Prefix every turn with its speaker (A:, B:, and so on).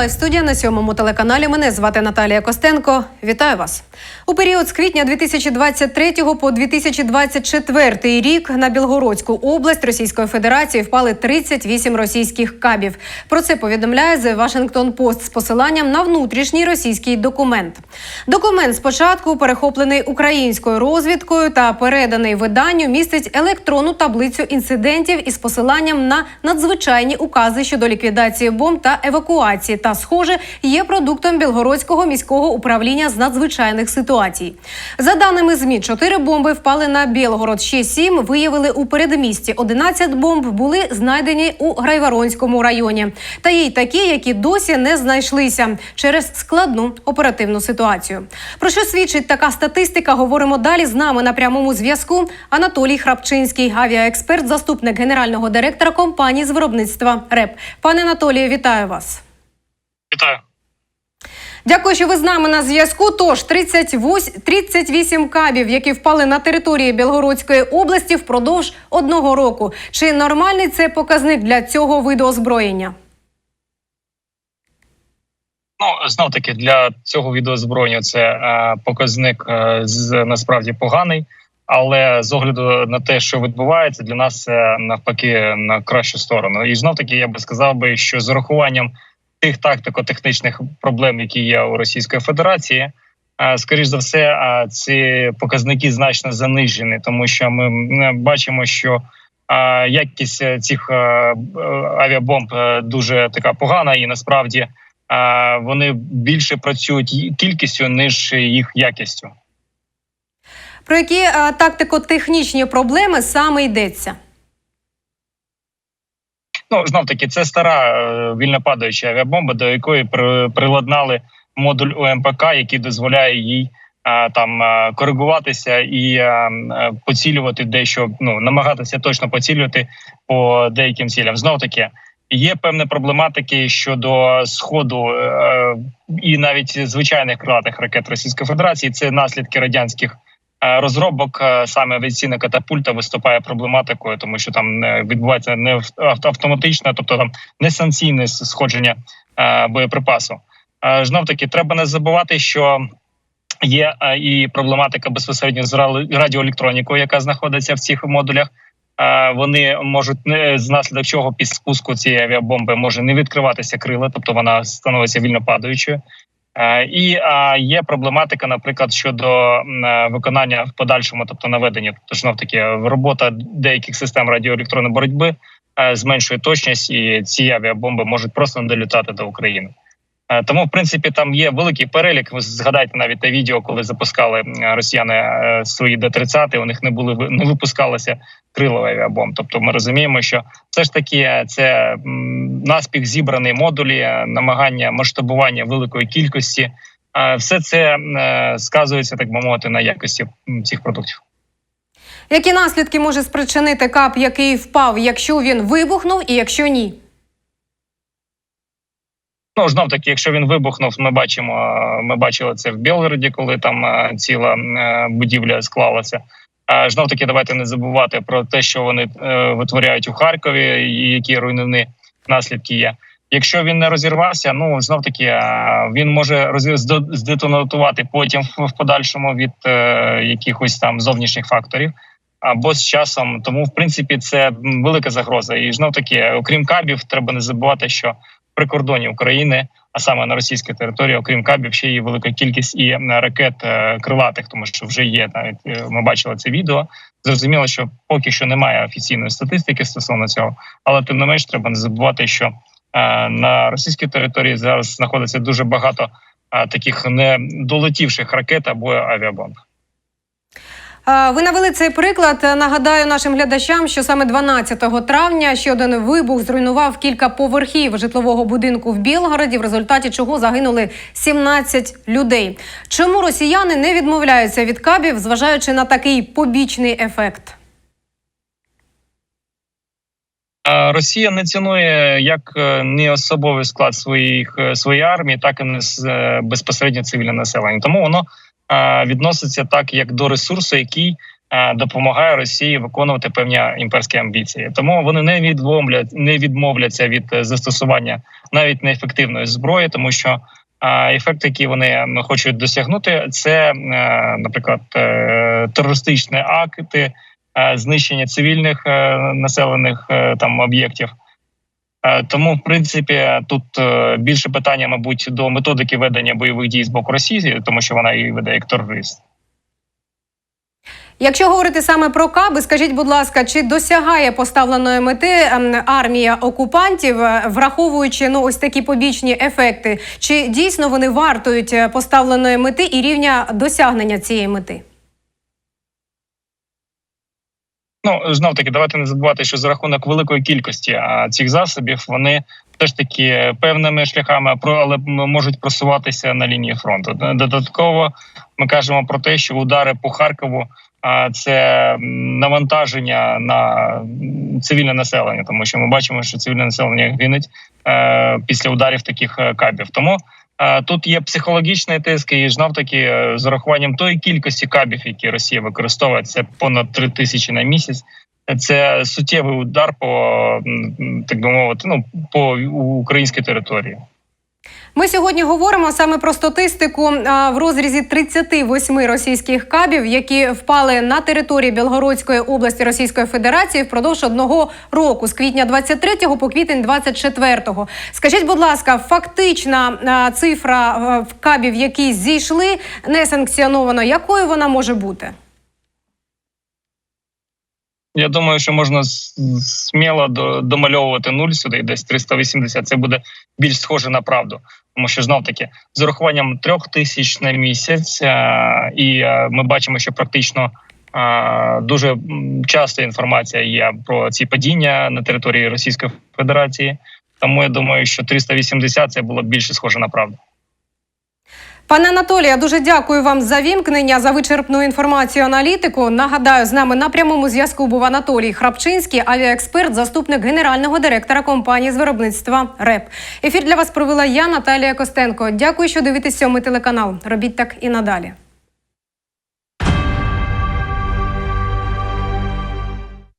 A: лайв студія на сьомому телеканалі. Мене звати Наталія Костенко. Вітаю вас у період з квітня 2023 по 2024 рік на Білгородську область Російської Федерації впали 38 російських кабів. Про це повідомляє The Washington Post з посиланням на внутрішній російський документ. Документ спочатку перехоплений українською розвідкою та переданий виданню містить електронну таблицю інцидентів із посиланням на надзвичайні укази щодо ліквідації бомб та евакуації. Та, схоже, є продуктом Білгородського міського управління з надзвичайних ситуацій. За даними змі, чотири бомби впали на Білгород. Ще сім виявили у передмісті. 11 бомб були знайдені у Грайворонському районі. Та є й такі, які досі не знайшлися через складну оперативну ситуацію. Про що свідчить така статистика? Говоримо далі. З нами на прямому зв'язку Анатолій Храпчинський, авіаексперт, заступник генерального директора компанії з виробництва РЕП. Пане Анатолію, вітаю вас.
B: Вітаю.
A: Дякую, що ви з нами на зв'язку. Тож 38, 38 кабів, які впали на території Білгородської області впродовж одного року. Чи нормальний це показник для цього виду озброєння?
B: Ну знов таки для цього відеозброєння це е, показник е, з насправді поганий, але з огляду на те, що відбувається, для нас це навпаки на кращу сторону. І знов таки я би сказав би, що з урахуванням тих тактико-технічних проблем, які є у Російської Федерації, скоріш за все, ці показники значно занижені, тому що ми бачимо, що якість е, цих е, авіабомб е, дуже така погана, і насправді вони більше працюють кількістю ніж їх якістю.
A: Про які тактико-технічні проблеми саме йдеться?
B: Ну знов таки, це стара е, вільно авіабомба, до якої при, приладнали модуль УМПК, який дозволяє їй е, там е, коригуватися і поцілювати дещо, ну намагатися точно поцілювати по деяким цілям. Знов таки. Є певні проблематики щодо сходу е, і навіть звичайних крилатих ракет Російської Федерації. Це наслідки радянських розробок. Е, Саме авіаційна катапульта виступає проблематикою, тому що там е, відбувається не ав- автоматичне, тобто там несанкційне с- сходження е, боєприпасу. Е, Знов таки, треба не забувати, що є е, і проблематика безпосередньо з радіоелектронікою, яка знаходиться в цих модулях. Е, Вони можуть не з наслідок чого під спуску цієї авіабомби може не відкриватися крила, тобто вона становиться вільно падаючою. Е, І є проблематика, наприклад, щодо е, виконання в подальшому, тобто наведення, тобто знов таки робота деяких систем радіоелектронної боротьби е, зменшує точність, і ці авіабомби можуть просто не долітати до України. Е, Тому, в принципі, там є великий перелік. Ви згадайте навіть те відео, коли запускали росіяни е, свої Д-30, у них не були не випускалися крило авіабомб. Тобто, ми розуміємо, що все ж таки це наспіх зібрані модулі, намагання масштабування великої кількості. Е, Все це сказується, так би мовити, на якості цих продуктів.
A: Які наслідки може спричинити кап, який впав, якщо він вибухнув і якщо ні?
B: Ну знов таки, якщо він вибухнув, ми бачимо. е, Ми бачили це в Білгороді, коли там е, ціла е, будівля склалася. Знов таки, давайте не забувати про те, що вони витворяють у Харкові, і які руйнівні наслідки є. Якщо він не розірвався, ну знов таки він може здетонувати потім в подальшому від е, якихось там зовнішніх факторів. Або з часом, тому в принципі це велика загроза. І знов таки, окрім кабів, треба не забувати, що при кордоні України, а саме на російській території, окрім кабів, ще є велика кількість і ракет е, крилатих, тому що вже є навіть е, ми бачили це відео. Зрозуміло, що поки що немає офіційної статистики стосовно цього, але тим не менш треба не забувати, що е, на російській території зараз знаходиться дуже багато е, таких недолетівших ракет або авіабомб.
A: Ви навели цей приклад. Нагадаю нашим глядачам, що саме 12 травня ще один вибух зруйнував кілька поверхів житлового будинку в Білгороді, в результаті чого загинули 17 людей. Чому росіяни не відмовляються від кабів, зважаючи на такий побічний ефект?
B: Росія не цінує як е, не особовий склад своїх е, своєї армії, так і не е, безпосередньо цивільне населення. Тому воно відноситься так, як до ресурсу, який е, допомагає Росії виконувати певні імперські амбіції. Тому вони не відмовлять, не відмовляться від е, застосування навіть неефективної зброї, тому що е, ефект, який вони хочуть досягнути, це, е, наприклад, е, терористичні акти, е, знищення цивільних е, населених е, там об'єктів. Е, Тому, в принципі, тут е, більше питання, мабуть, до методики ведення бойових дій з боку Росії, тому що вона її веде як терорист.
A: Якщо говорити саме про каби, скажіть, будь ласка, чи досягає поставленої мети ем, армія окупантів, е, враховуючи ну ось такі побічні ефекти? Чи дійсно вони вартують поставленої мети і рівня досягнення цієї мети?
B: Ну знов таки, давайте не забувати, що за рахунок великої кількості а, цих засобів вони теж таки певними шляхами про але можуть просуватися на лінії фронту. Додатково ми кажемо про те, що удари по Харкову. А це навантаження на цивільне населення, тому що ми бачимо, що цивільне населення гинуть е, після ударів таких е, кабів. Тому тут є психологічний тиск, і знов таки е, з урахуванням тої кількості кабів, які Росія використовує, це понад три тисячі на місяць. Це суттєвий удар по так би мовити, ну по українській території.
A: Ми сьогодні говоримо саме про статистику в розрізі 38 російських кабів, які впали на території Білгородської області Російської Федерації впродовж одного року з квітня 23 по квітень 24. Скажіть, будь ласка, фактична цифра в кабів, які зійшли несанкціоновано, якою вона може бути?
B: Я думаю, що можна сміло до- домальовувати нуль сюди, десь 380. Це буде більш схоже на правду, тому що знов таки з урахуванням трьох тисяч на місяць, е, і е, ми бачимо, що практично е, дуже часто інформація є про ці падіння на території Російської Федерації. Тому я думаю, що 380 це було більше схоже на правду.
A: Пане Анатолія, дуже дякую вам за вімкнення за вичерпну інформацію аналітику. Нагадаю, з нами на прямому зв'язку був Анатолій Храпчинський, авіаексперт, заступник генерального директора компанії з виробництва РЕП. Ефір для вас провела я, Наталія Костенко. Дякую, що дивитесь сьомий телеканал. Робіть так і надалі.